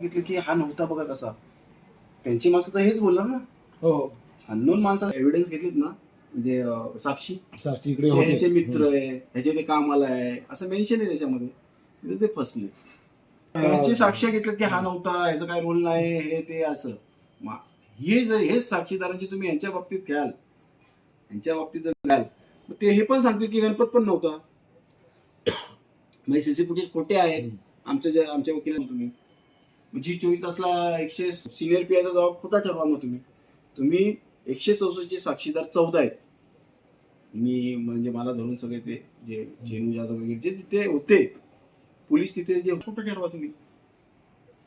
सांगितलं की हा नव्हता बघा कसा. त्यांची माणसं तर हेच बोलणार ना. हो. अननोन माणसं एव्हिडन्स घेतलीत ना. म्हणजे अं, साक्षी. साक्षी इकडे हे होते. ह्याचे मित्र आहे ह्याचे ते कामाला आहे. असं मेन्शन आहे त्याच्यामध्ये. तिथे ते फसले. त्यांची साक्ष घेतल्यात की हा नव्हता ह्याचा काय रोल नाही हे ते असं. मा- हे जर हेच साक्षीदारांची तुम्ही यांच्या बाबतीत घ्याल. यांच्या बाबतीत जर घ्याल मग ते हे पण सांगतील की गणपत पण नव्हता. म्हणजे सीसी फुटेज खोटे आहेत. आमच्या जे आमच्या वकील तुम्ही. जी चोवीस तासला एकशे सिनियर पी आयचा जबाब खोटा ठरवा मग तुम्ही? तुम्ही एकशे चौसष्टचे साक्षीदार चौदा आहेत. मी म्हणजे मला धरून सगळे ते जे जेनू जाधव वगैरे जे तिथे होते पोलीस तिथे जे खोटं ठरवा तुम्ही?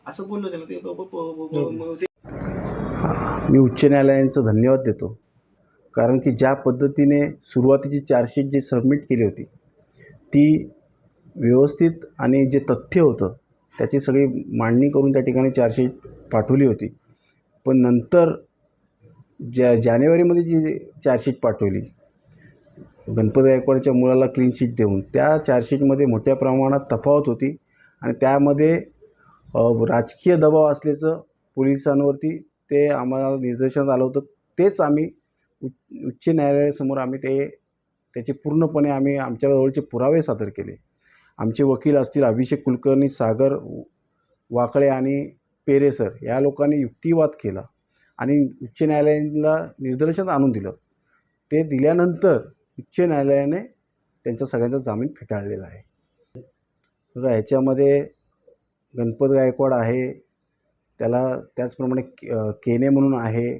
असं बोललं त्याला ते ते- मी उच्च न्यायालयांचं धन्यवाद देतो. कारण की ज्या पद्धतीने सुरुवातीची चार्जशीट जी सबमिट केली होती ती व्यवस्थित आणि जे तथ्य होतं त्याची सगळी मांडणी करून त्या ठिकाणी चार्जशीट पाठवली होती. पण नंतर ज्या जानेवारीमध्ये जी चार्जशीट पाठवली गणपती गायकवाडच्या मुलाला क्लीन शीट देऊन त्या चार्जशीटमध्ये मोठ्या प्रमाणात तफावत होती आणि त्यामध्ये राजकीय दबाव असल्याचं पोलिसांवरती ते आम्हाला निदर्शनात आलं होतं. तेच आम्ही उच्च उच्च न्यायालयासमोर आम्ही ते त्याचे पूर्णपणे आम्ही आमच्याजवळचे पुरावे सादर केले. आमचे वकील असतील अभिषेक कुलकर्णी सागर वाकळे आणि पेरे सर या लोकांनी युक्तिवाद केला आणि उच्च न्यायालयाला निदर्शनात आणून दिलं. ते दिल्यानंतर उच्च न्यायालयाने त्यांचा सगळ्यांचा जामीन फेटाळलेला आहे. बघा ह्याच्यामध्ये गणपत गायकवाड आहे त्याला त्याचप्रमाणे के- केने म्हणून आहे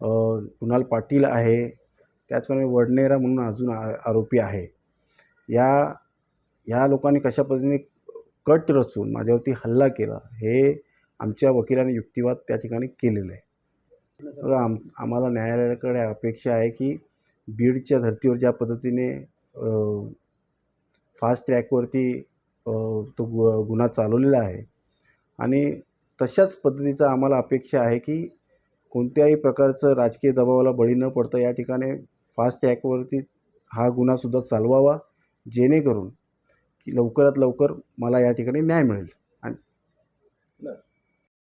कुणाल पाटील आहे त्याचप्रमाणे वडनेरा म्हणून अजून आ- आरोपी आहे. या ह्या लोकांनी कशा पद्धतीने कट रचून माझ्यावरती हल्ला केला हे आमच्या वकिलाने युक्तिवाद त्या ठिकाणी केलेलं आहे. आम आम्हाला न्यायालयाकडे अपेक्षा आहे की बीडच्या धर्तीवर ज्या पद्धतीने फास्ट ट्रॅकवरती तो गु गुन्हा चालवलेला आहे आणि तशाच पद्धतीचा आम्हाला अपेक्षा आहे की कोणत्याही प्रकारचं राजकीय दबावाला बळी न पडता या ठिकाणी फास्ट ट्रॅकवरती हा गुन्हासुद्धा चालवावा जेणेकरून की लवकरात लवकर मला या ठिकाणी न्याय मिळेल.